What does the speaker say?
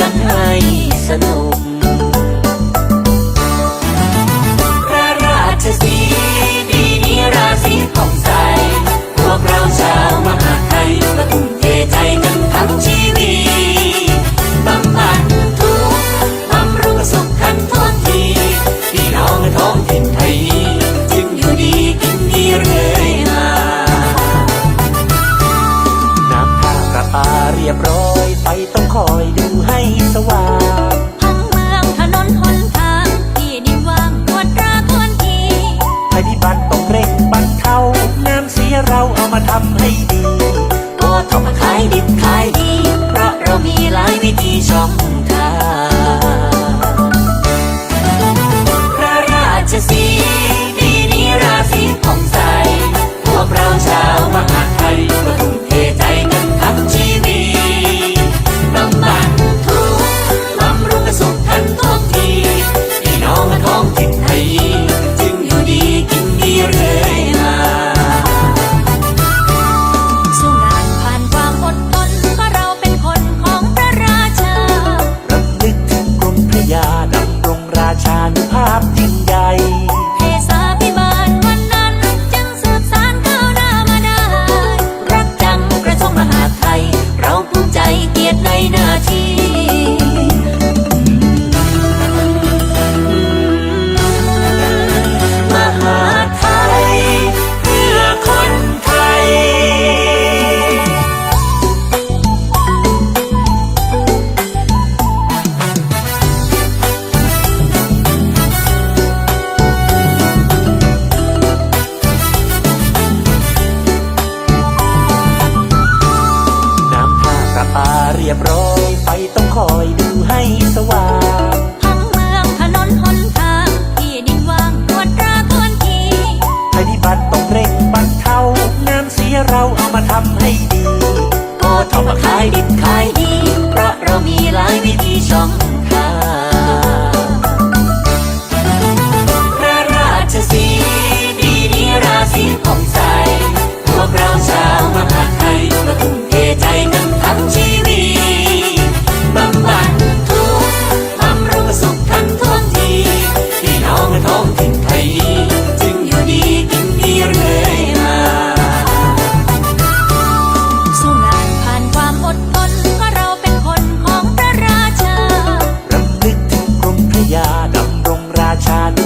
กันให้สนุก พระราชสีดีนี้ราศีผ่องใส พวกเราชาวมหาไทยมาทุ่มเทใจกันทั้งชีวิตบำบัดทุกข์บำรุงสุขกันทั่ทีพี่น้องท้องถิ่นไทยจึงอยู่ดีกินดีเรื่อยมานับท่ากระปาเรียบร้อยไปต้องคอยดู ว่างพังเมืองถนนหนทางที่ดินว่างปวดราทวนทีภัยพิบัติต้องเร่งบรรเทาน้ำเสียเราเอามาทำให้ดีก็ทำมาขายดิบขายดี เพราะเรามีหลายวิธีช่องทาง ยบร้อยไฟต้องคอยดูให้สว่างพังเมืองถนนหนทางที่ดินว่างตรวจตราทวนทีภัยพิบัติต้องเร่งบรรเทาน้ำเสียเราเอามาทำให้ดีก็ทำมาขายดิบขายดี เพราะเรามีหลายวิธีช่อง cada